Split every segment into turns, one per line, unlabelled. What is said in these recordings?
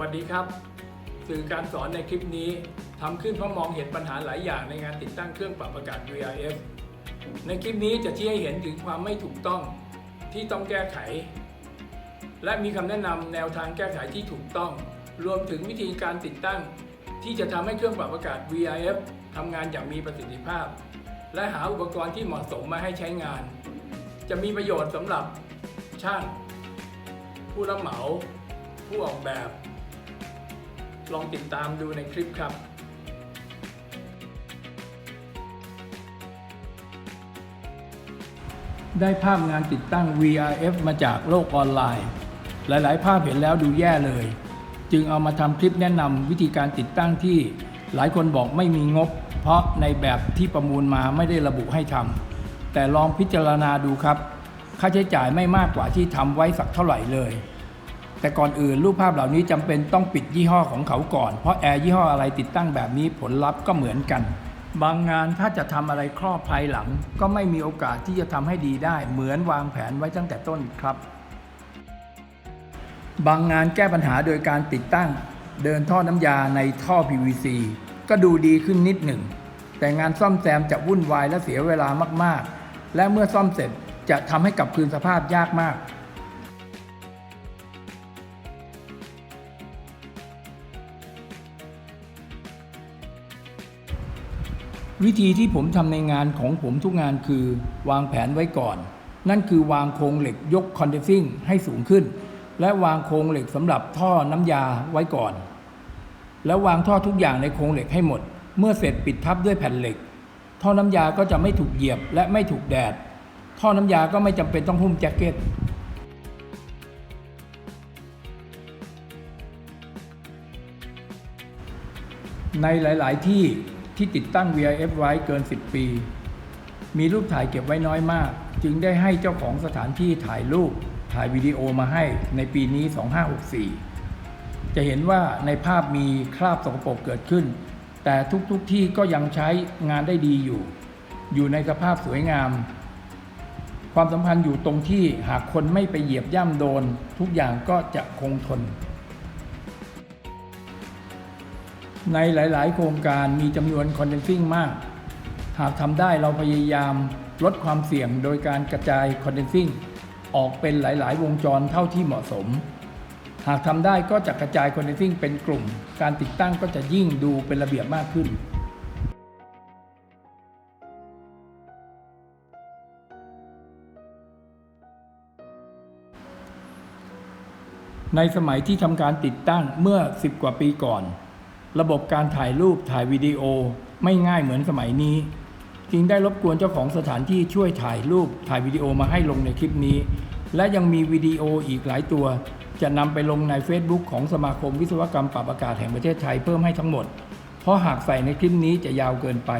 วัสดีครับ สื่อการสอนในคลิปนี้ทำขึ้นเพราะมองเห็นปัญหาหลายอย่างในงานติดตั้งเครื่องปรับอากาศ VRF ในคลิปนี้จะชี้ให้เห็นถึงความไม่ถูกต้องที่ต้องแก้ไข และมีคำแนะนำแนวทางแก้ไขที่ถูกต้อง รวมถึงวิธีการติดตั้ง ที่จะทำให้เครื่องปรับอากาศ VRF ทำงานอย่างมีประสิทธิภาพ และหาอุปกรณ์ที่เหมาะสมมาให้ใช้งาน จะมีประโยชน์สำหรับช่าง ผู้รับเหมา ผู้ออกแบบ ลองติดตามดูในคลิปครับได้ภาพงานติดตั้ง VRF มาจากโลกออนไลน์ หลายๆ ภาพเห็นแล้วดูแย่เลย จึงเอามาทำคลิปแนะนำวิธีการติดตั้งที่หลายคนบอกไม่มีงบ เพราะในแบบที่ประมูลมาไม่ได้ระบุให้ทำแต่ลองพิจารณาดูครับ ค่าใช้จ่ายไม่มากกว่าที่ทำไว้สักเท่าไหร่เลย แต่ก่อนอื่นรูปภาพเหล่านี้จำเป็นต้องปิดยี่ห้อของเขาก่อน เพราะแอร์ยี่ห้ออะไรติดตั้งแบบนี้ผลลัพธ์ก็เหมือนกัน บางงานถ้าจะทำอะไรครอบภายหลัง ก็ไม่มีโอกาสที่จะทำให้ดีได้ เหมือนวางแผนไว้ตั้งแต่ต้นครับ บางงานแก้ปัญหาโดยการติดตั้ง เดินท่อน้ำยาในท่อ PVC ก็ดูดีขึ้นนิดหนึ่ง แต่งานซ่อมแซมจะวุ่นวายและเสียเวลามากๆ และเมื่อซ่อมเสร็จจะทำให้กลับคืนสภาพยากมาก วิธีที่ผมทำในงานของผมทุกงานคือวางแผนไว้ก่อน นั่นคือวางโครงเหล็กยกคอนเดนซิ่งให้สูงขึ้น และวางโครงเหล็กสำหรับท่อน้ำยาไว้ก่อน แล้ววางท่อทุกอย่างในโครงเหล็กให้หมด เมื่อเสร็จปิดทับด้วยแผ่นเหล็ก ท่อน้ำยาก็จะไม่ถูกเหยียบและไม่ถูกแดด ท่อน้ำยาก็ไม่จำเป็นต้องหุ้มแจ็คเก็ตในหลาย ๆ ที่ ที่ติดตั้ง VIF ไว้เกิน 10 ปี มีรูปถ่ายเก็บไว้น้อยมาก จึงได้ให้เจ้าของสถานที่ถ่ายรูปถ่ายวิดีโอมาให้ในปีนี้ 2564 จะเห็นว่าในภาพมีคราบสกปรกเกิดขึ้น แต่ทุกๆที่ก็ยังใช้งานได้ดีอยู่ อยู่ในสภาพสวยงาม ความสำคัญอยู่ตรงที่หากคนไม่ไปเหยียบย่ำโดน ทุกอย่างก็จะคงทน ในหลายๆ โครงการมีจำนวนคอนเดนซิ่งมาก หากทำได้เราพยายามลดความเสี่ยงโดยการกระจายคอนเดนซิ่งออกเป็นหลาย ๆ วงจรเท่าที่เหมาะสม หากทำได้ก็จะกระจายคอนเดนซิ่งเป็นกลุ่ม การติดตั้งก็จะยิ่งดูเป็นระเบียบมากขึ้นในสมัยที่ทำการติดตั้งเมื่อ10 กว่าปีก่อน ระบบการถ่ายรูปถ่ายวิดีโอไม่ง่ายเหมือนสมัยนี้ จึงได้รบกวนเจ้าของสถานที่ช่วยถ่ายรูปถ่ายวิดีโอมาให้ลงในคลิปนี้ และยังมีวิดีโออีกหลายตัว จะนำไปลงใน Facebook ของสมาคมวิศวกรรมปรับอากาศแห่งประเทศไทยเพิ่มให้ทั้งหมด เพราะหากใส่ในคลิปนี้จะยาวเกินไป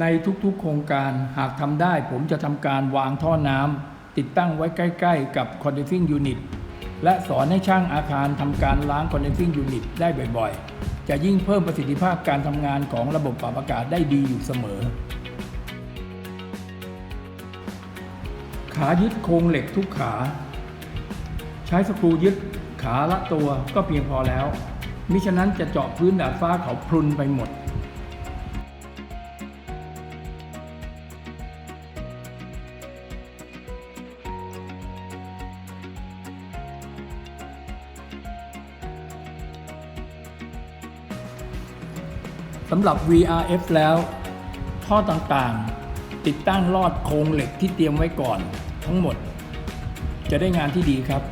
ในทุกๆโครงการหากทำได้ผมจะทำการวางท่อน้ำติดตั้งไว้ใกล้ ๆ กับ condensing unit และสอนให้ช่างอาคารทำการล้าง condensing unit ได้บ่อยๆ จะยิ่งเพิ่มประสิทธิภาพการทำงานของระบบปรับอากาศได้ดีอยู่เสมอ ขายึดโครงเหล็กทุกขา ใช้สกรูยึดขาละตัวก็เพียงพอแล้ว มิฉะนั้นจะเจาะพื้นดาดฟ้าเขาพรุนไปหมดำหรับ VRF แล้ว ท่อต่างๆ ติดตั้งลอดโครงเหล็กที่เตรียมไว้ก่อน ทั้งหมด จะได้งานที่ดีครับ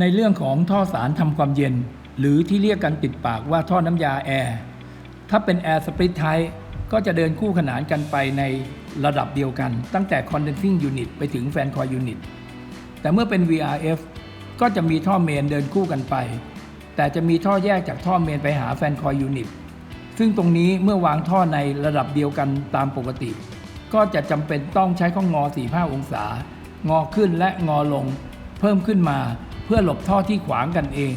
ในเรื่องของท่อสารทำความเย็น หรือที่เรียกกันติดปากว่าท่อน้ำยาแอร์ถ้าเป็นแอร์สปริตไทก็จะเดินคู่ขนานกันไปในระดับเดียวกัน ตั้งแต่ condensing unit ไปถึง fan coil unit แต่เมื่อเป็น VRF ก็จะมีท่อเมนเดินคู่กันไป แต่จะมีท่อแยกจากท่อเมนไปหา fan coil unit ซึ่งตรงนี้เมื่อวางท่อในระดับเดียวกันตามปกติ ก็จะจำเป็นต้องใช้ข้องอ45 องศา งอขึ้นและงอลง เพิ่มขึ้นมา เพื่อหลบท่อที่ขวางกันเอง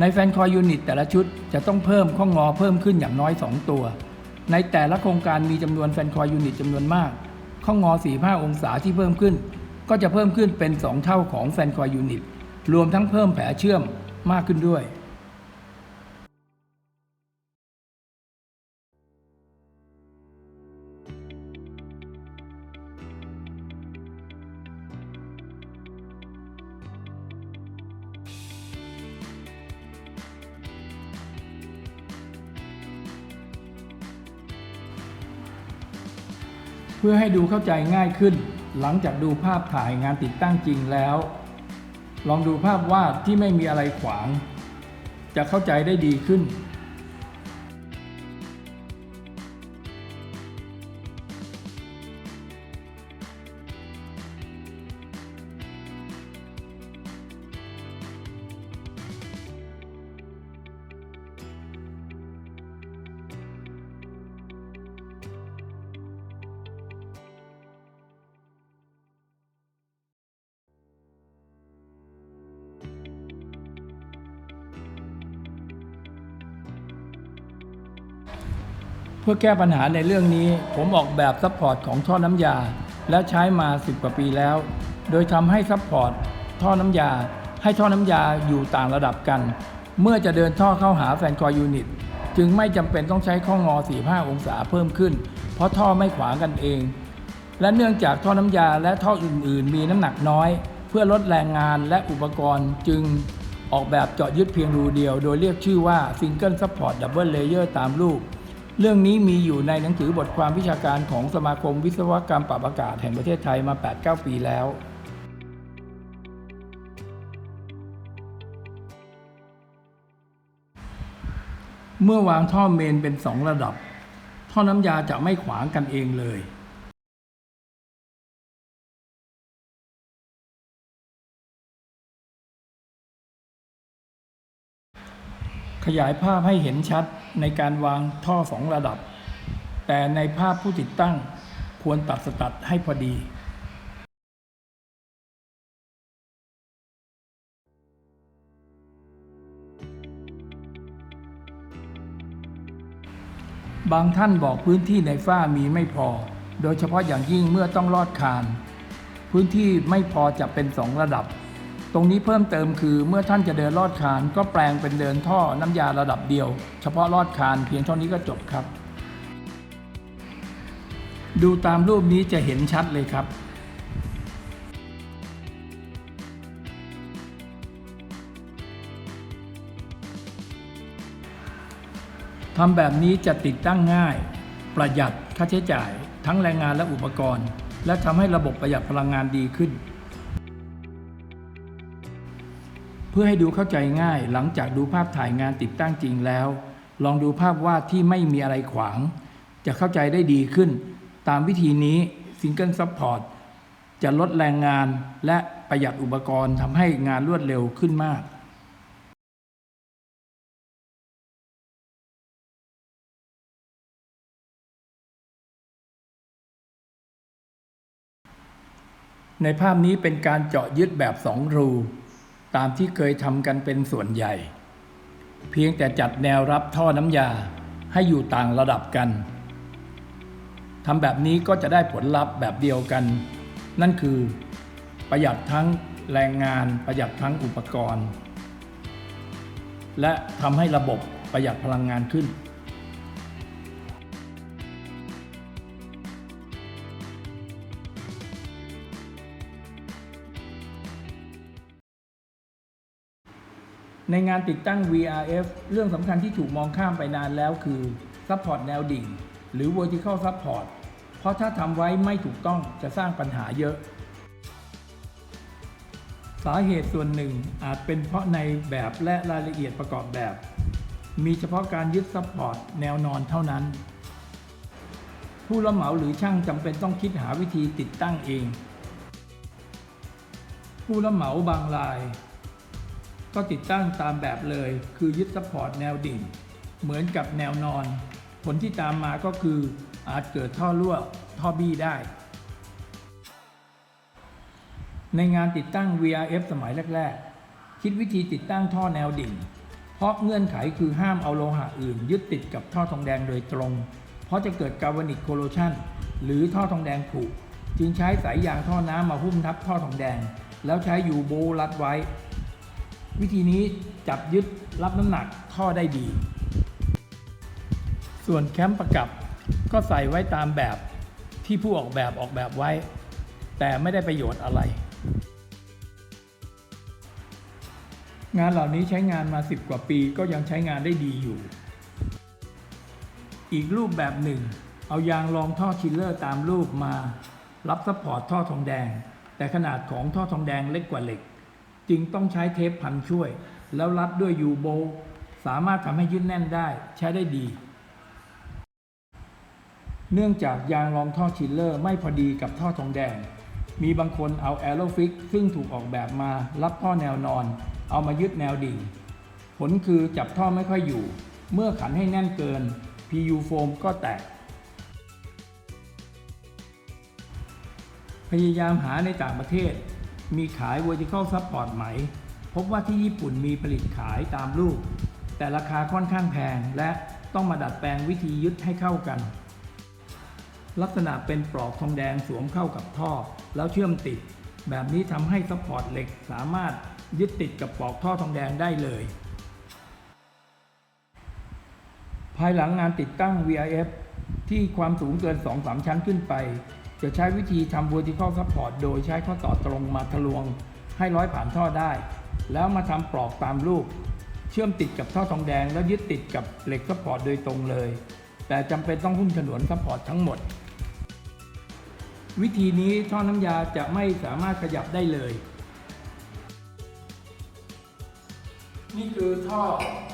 ในแฟนคอยยูนิตแต่ละชุดจะต้องเพิ่มข้องอเพิ่มขึ้นอย่างน้อย 2 ตัว ในแต่ละโครงการมีจำนวนแฟนคอยยูนิตจำนวนมาก ข้องอ 45 องศาที่เพิ่มขึ้น ก็จะเพิ่มขึ้นเป็น 2 เท่าของแฟนคอยยูนิตรวมทั้งเพิ่มแผลเชื่อมมากขึ้นด้วย พื่อให้ดูเข้าใจง่ายขึ้น หลังจากดูภาพถ่ายงานติดตั้งจริงแล้ว ลองดูภาพวาดที่ไม่มีอะไรขวาง จะเข้าใจได้ดีขึ้น พื่อแก้ปัญหาในเรื่องนี้ ผมออกแบบซัพพอร์ตของท่อน้ำยา และใช้มา 10 กว่าปีแล้ว โดยทำให้ซัพพอร์ตท่อน้ำยา ให้ท่อน้ำยาอยู่ต่างระดับกัน เมื่อจะเดินท่อเข้าหาแฟนคอยยูนิต จึงไม่จำเป็นต้องใช้ข้องอ 45 องศาเพิ่มขึ้น เพราะท่อไม่ขวางกันเอง และเนื่องจากท่อน้ำยาและท่ออื่น ๆ มีน้ำหนักน้อย เพื่อลดแรงงานและอุปกรณ์จึงออกแบบเจาะยึดเพียงรูเดียว โดยเรียกชื่อว่า Single Support Double Layer ตามรูป เรื่องนี้มีอยู่ในหนังสือบทความวิชาการของสมาคมวิศวกรรมปรับอากาศแห่งประเทศไทยมา 8-9 ปีแล้วเมื่อวางท่อเมนเป็นสองระดับ ท่อน้ำยาจะไม่ขวางกันเองเลย ขยายภาพให้เห็นชัดในการวางท่อสองระดับ แต่ในภาพผู้ติดตั้งควรตัดสตัดให้พอดี บางท่านบอกพื้นที่ในฝ้ามีไม่พอ โดยเฉพาะอย่างยิ่งเมื่อต้องลอดคาน พื้นที่ไม่พอจะเป็นสองระดับ ตรงนี้เพิ่มเติมคือเมื่อท่านจะเดินลอดคาน ก็แปลงเป็นเดินท่อน้ำยาระดับเดียว เฉพาะลอดคานเพียงเท่านี้ก็จบครับ ดูตามรูปนี้จะเห็นชัดเลยครับทำแบบนี้จะติดตั้งง่าย ประหยัดค่าใช้จ่าย ทั้งแรงงานและอุปกรณ์ และทำให้ระบบประหยัดพลังงานดีขึ้น เพื่อให้ดูเข้าใจง่ายหลังจากดูภาพถ่ายงานติดตั้งจริงแล้ว ลองดูภาพวาดที่ไม่มีอะไรขวาง จะเข้าใจได้ดีขึ้น ตามวิธีนี้ Single Support จะลดแรงงานและประหยัดอุปกรณ์ทำให้งานรวดเร็วขึ้นมากในภาพนี้เป็นการเจาะยึดแบบสองรู ตามที่เคยทำกันเป็นส่วนใหญ่ เพียงแต่จัดแนวรับท่อน้ำยาให้อยู่ต่างระดับกันทำแบบนี้ก็จะได้ผลลัพธ์แบบเดียวกัน นั่นคือ ประหยัดทั้งแรงงานประหยัดทั้งอุปกรณ์ และทำให้ระบบประหยัดพลังงานขึ้น ในงานติดตั้ง VRF เรื่องสำคัญที่ถูกมองข้ามไปนานแล้วคือ Support แนวดิ่ง หรือ Vertical Support เพราะถ้าทำไว้ไม่ถูกต้องจะสร้างปัญหาเยอะ สาเหตุส่วนหนึ่งอาจเป็นเพราะในแบบและรายละเอียดประกอบแบบ มีเฉพาะการยึดซัพพอร์ตแนวนอนเท่านั้น ผู้รับเหมาหรือช่างจำเป็นต้องคิดหาวิธีติดตั้งเอง ผู้รับเหมาบางราย ก็ติดตั้งตามแบบเลย คือยึดซัพพอร์ตแนวดิ่ง เหมือนกับแนวนอน ผลที่ตามมาก็คืออาจเกิดท่อรั่วท่อบี้ได้ ในงานติดตั้ง VRF สมัยแรก ๆ คิดวิธีติดตั้งท่อแนวดิ่ง เพราะเงื่อนไขคือห้ามเอาโลหะอื่น ยึดติดกับท่อทองแดงโดยตรง เพราะจะเกิดกาวนิกโคโลชันหรือท่อทองแดงผุจึงใช้สายยางท่อน้ำมาหุ้มทับท่อทองแดง แล้วใช้ยูโบรัดไว้ วิธีนี้จับยึดรับน้ำหนักท่อได้ดี ส่วนแคมป์ประกับก็ใส่ไว้ตามแบบที่ผู้ออกแบบออกแบบไว้ แต่ไม่ได้ประโยชน์อะไร งานเหล่านี้ใช้งานมา 10 กว่าปีก็ยังใช้งานได้ดีอยู่ อีกรูปแบบหนึ่ง เอายางรองท่อชิลเลอร์ตามรูปมา รับซัพพอร์ตท่อทองแดง แต่ขนาดของท่อทองแดงเล็กกว่าเหล็ก จึงต้องใช้เทปพันช่วย แล้วรัดด้วยยูโบสามารถทำให้ยึดแน่นได้ใช้ได้ดี เนื่องจากยางรองท่อชิลเลอร์ไม่พอดีกับท่อทองแดง มีบางคนเอาแอโรฟิกซึ่งถูกออกแบบมารับท่อแนวนอน เอามายึดแนวดิ่ง ผลคือจับท่อไม่ค่อยอยู่ เมื่อขันให้แน่นเกิน PU โฟมก็แตก พยายามหาในต่างประเทศ มีขาย vertical support ไหม พบว่าที่ญี่ปุ่นมีผลิตขายตามรูป แต่ราคาค่อนข้างแพง และต้องมาดัดแปลงวิธียึดให้เข้ากัน ลักษณะเป็นปลอกทองแดงสวมเข้ากับท่อ แล้วเชื่อมติด แบบนี้ทำให้ซัพพอร์ตเหล็กสามารถยึดติดกับปลอกท่อทองแดงได้เลย ภายหลังงานติดตั้ง VIF ที่ความสูงเกิน 2-3 ชั้นขึ้นไป จะใช้วิธีทำ vertical support โดยใช้ข้อต่อตรงมาทะลวงให้ร้อยผ่านท่อได้ แล้วมาทำปลอกตามรูป เชื่อมติดกับท่อทองแดง แล้วยึดติดกับเหล็กซัพพอร์ตโดยตรงเลย แต่จำเป็นต้องหุ้มฉนวนซัพพอร์ตทั้งหมด วิธีนี้ท่อน้ำยาจะไม่สามารถขยับได้เลย นี่คือท่อ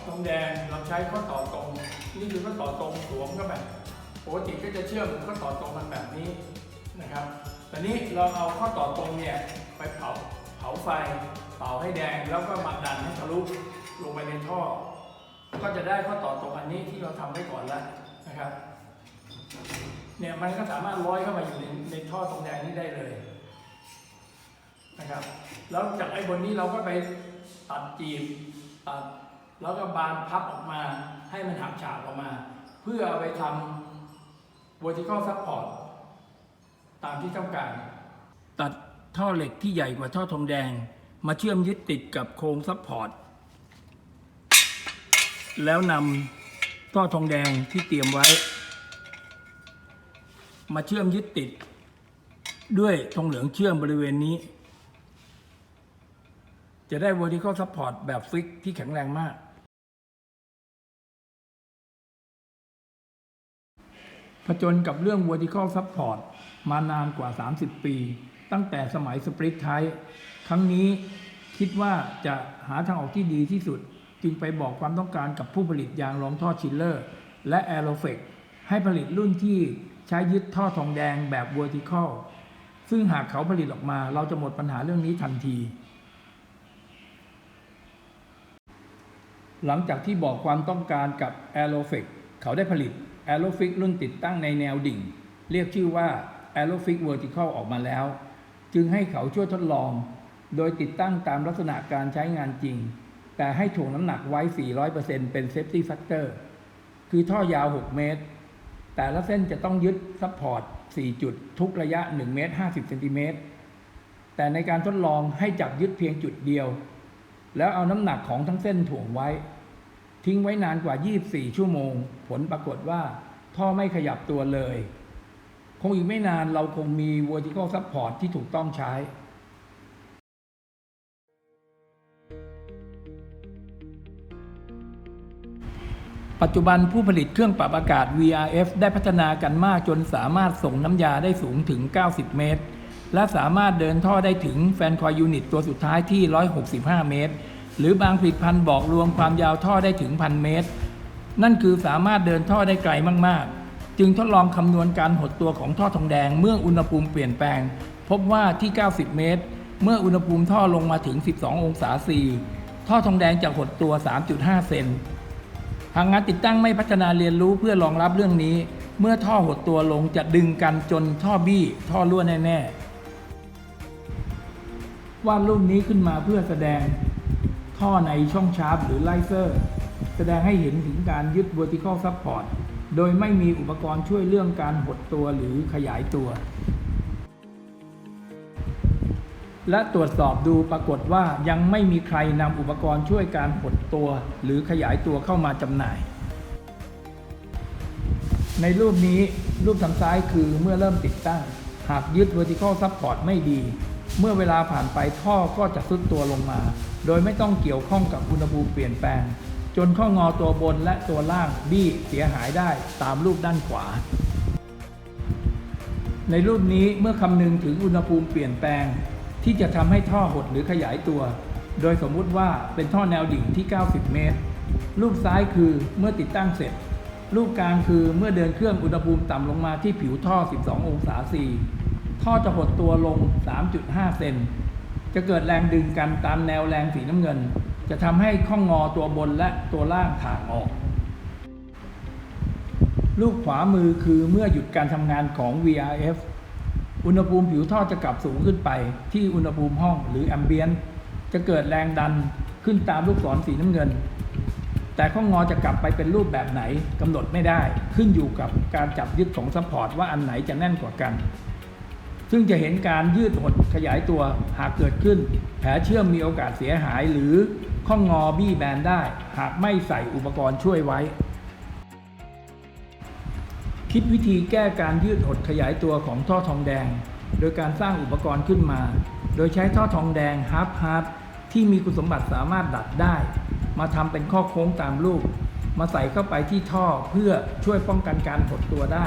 ทองแดงเราใช้ข้อต่อตรง นี่คือข้อต่อตรงสวมเข้าไปปกติก็จะเชื่อมข้อต่อตรงมันแบบนี้ นะครับตอนนี้เราเอาข้อต่อตรงเนี่ยไปเผาเผาไฟเป่าให้แดงแล้วก็มาดันให้ทะลุลงไปในท่อ ก็จะได้ข้อต่อตรงอันนี้ที่เราทำไว้ก่อนแล้วนะครับเนี่ยมันก็สามารถร้อยเข้ามาอยู่ในในท่อตรงแดงนี้ได้เลยนะครับแล้วจากไอ้บนนี้เราก็ไปตัดจีบตัดแล้วก็บานพับออกมาให้มันหักฉากออกมา เพื่อเอาไปทำ vertical support ตามที่ต้องการ ตัดท่อเหล็กที่ใหญ่กว่าท่อทองแดง มาเชื่อมยึดติดกับโครงซัพพอร์ต แล้วนำท่อทองแดงที่เตรียมไว้ มาเชื่อมยึดติด ด้วยทองเหลืองเชื่อมบริเวณนี้ จะได้ vertical support แบบฟิกที่แข็งแรงมากผจญกับเรื่อง vertical support มานานกว่า 30 ปี ตั้งแต่สมัยสปริตไทครั้งนี้คิดว่าจะหาทางออกที่ดีที่สุด จึงไปบอกความต้องการกับผู้ผลิตยางรองท่อชิลเลอร์ และแอโรเฟกให้ผลิตรุ่นที่ใช้ยึดท่อทองแดงแบบ vertical ซึ่งหากเขาผลิตออกมา เราจะหมดปัญหาเรื่องนี้ทันที หลังจากที่บอกความต้องการกับ a e r o f i x เขาได้ผลิต a e r o f i x รุ่นติดตั้งในแนวดิ่ง เรียกชื่อว่า a e r o f i x Vertical ออกมาแล้ว จึงให้เขาช่วยทดลอง โดยติดตั้งตามลักษณะการใช้งานจริง แต่ให้ถ่วงน้ำหนักไว้ 400%เป็น Safety Factor คือท่อยาว 6 เมตร แต่ละเส้นจะต้องยึดซัพพอร์ต 4 จุด ทุกระยะ 1 เมตร 50 เซนติเมตร แต่ในการทดลองให้จับยึดเพียงจุดเดียว แล้วเอาน้ำหนักของทั้งเส้นถ่วงไว้ ทิ้งไว้นานกว่า 24 ชั่วโมง ผลปรากฏว่าท่อไม่ขยับตัวเลย งอีกไม่นานเราคงมี vertical support ที่ถูกต้องใช้ปัจจุบันผู้ผลิตเครื่องปรับอากาศ VRF ได้พัฒนากันมากจนสามารถส่งน้ำยาได้สูงถึง 90 เมตร และสามารถเดินท่อได้ถึงแฟนคอยยูนิตตัวสุดท้ายที่ 165 เมตร หรือบางผลิตภัณฑ์บอกรวมความยาวท่อได้ถึง 1,000 เมตร นั่นคือสามารถเดินท่อได้ไกลมาก จึงทดลองคำนวณการหดตัวของท่อทองแดง เมื่ออุณหภูมิเปลี่ยนแปลง พบว่าที่ 90 เมตร เมื่ออุณหภูมิท่อลงมาถึง 12 องศาซีท่อทองแดงจะหดตัว 3.5 เซนทางงานติดตั้งไม่พัฒนาเรียนรู้เพื่อรองรับเรื่องนี้ เมื่อท่อหดตัวลงจะดึงกันจนท่อบี้ ท่อรั่วแน่ๆวาดรูปนี้ขึ้นมาเพื่อแสดงท่อในช่องชาร์ปหรือไลเซอร์ แสดงให้เห็นถึงการยึด vertical support โดยไม่มีอุปกรณ์ช่วยเรื่องการหดตัวหรือขยายตัว และตรวจสอบดูปรากฏว่ายังไม่มีใครนำอุปกรณ์ช่วยการหดตัวหรือขยายตัวเข้ามาจำหน่าย ในรูปนี้รูปทางซ้ายคือเมื่อเริ่มติดตั้ง หากยึด vertical support ไม่ดี เมื่อเวลาผ่านไปท่อก็จะซุดตัวลงมา โดยไม่ต้องเกี่ยวข้องกับอุณหภูมิเปลี่ยนแปลง จนข้องอตัวบนและตัวล่างบี้เสียหายได้ตามรูปด้านขวา ในรูปนี้เมื่อคำนึงถึงอุณหภูมิเปลี่ยนแปลง ที่จะทำให้ท่อหดหรือขยายตัว โดยสมมุติว่าเป็นท่อแนวดิ่งที่ 90 เมตร รูปซ้ายคือเมื่อติดตั้งเสร็จ รูปกลางคือเมื่อเดินเครื่องอุณหภูมิต่ำลงมาที่ผิวท่อ 12 องศาซีท่อจะหดตัวลง 3.5 เซน จะเกิดแรงดึงกันตามแนวแรงสีน้ำเงิน จะทำให้ข้องงอตัวบนและตัวล่างถ่างออกรูปขวามือคือเมื่อหยุดการทำงานของ VRF อุณหภูมิผิวท่อจะกลับสูงขึ้นไป ที่อุณหภูมิห้องหรือแอมเบียนจะเกิดแรงดันขึ้นตามลูกศรสีน้ำเงิน แต่ข้องงอจะกลับไปเป็นรูปแบบไหนกำหนดไม่ได้ ขึ้นอยู่กับการจับยึดของซัพพอร์ตว่าอันไหนจะแน่นกว่ากัน ซึ่งจะเห็นการยืดหดขยายตัวหากเกิดขึ้น แผลเชื่อมมีโอกาสเสียหายหรือ ข้องงอบี้แบนได้ หากไม่ใส่อุปกรณ์ช่วยไว้ คิดวิธีแก้การยืดหดขยายตัวของท่อทองแดง โดยการสร้างอุปกรณ์ขึ้นมา โดยใช้ท่อทองแดงฮาร์ปฮาร์ปที่มีคุณสมบัติสามารถดัดได้ มาทำเป็นข้อโค้งตามรูป มาใส่เข้าไปที่ท่อเพื่อช่วยป้องกันการหดตัวได้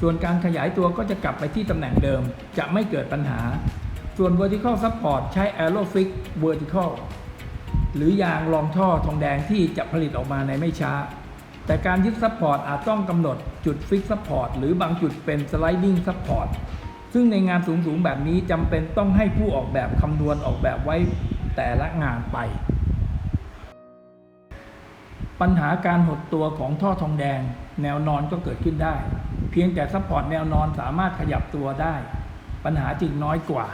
ส่วนการขยายตัวก็จะกลับไปที่ตำแหน่งเดิม จะไม่เกิดปัญหา ส่วน vertical support ใช้ aerofix vertical หรือยางรองท่อทองแดงที่จะผลิตออกมาในไม่ช้า แต่การยึดซัพพอร์ตอาจต้องกำหนดจุดฟิกซัพพอร์ตหรือบางจุดเป็นสไลดิ้งซัพพอร์ตซึ่งในงานสูงๆแบบนี้จำเป็นต้องให้ผู้ออกแบบคำนวณออกแบบไว้แต่ละงานไป ปัญหาการหดตัวของท่อทองแดง แนวนอนก็เกิดขึ้นได้ เพียงแต่ซัพพอร์ตแนวนอนสามารถขยับตัวได้ ปัญหาจึงน้อยกว่า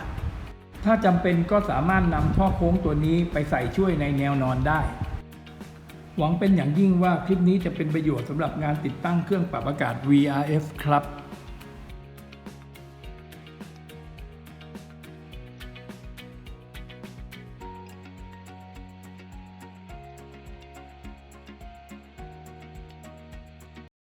ถ้าจำเป็นก็สามารถนำท่อโค้งตัวนี้ไปใส่ช่วยในแนวนอนได้ หวังเป็นอย่างยิ่งว่าคลิปนี้จะเป็นประโยชน์สำหรับงานติดตั้งเครื่องปรับอากาศ VRF ครับ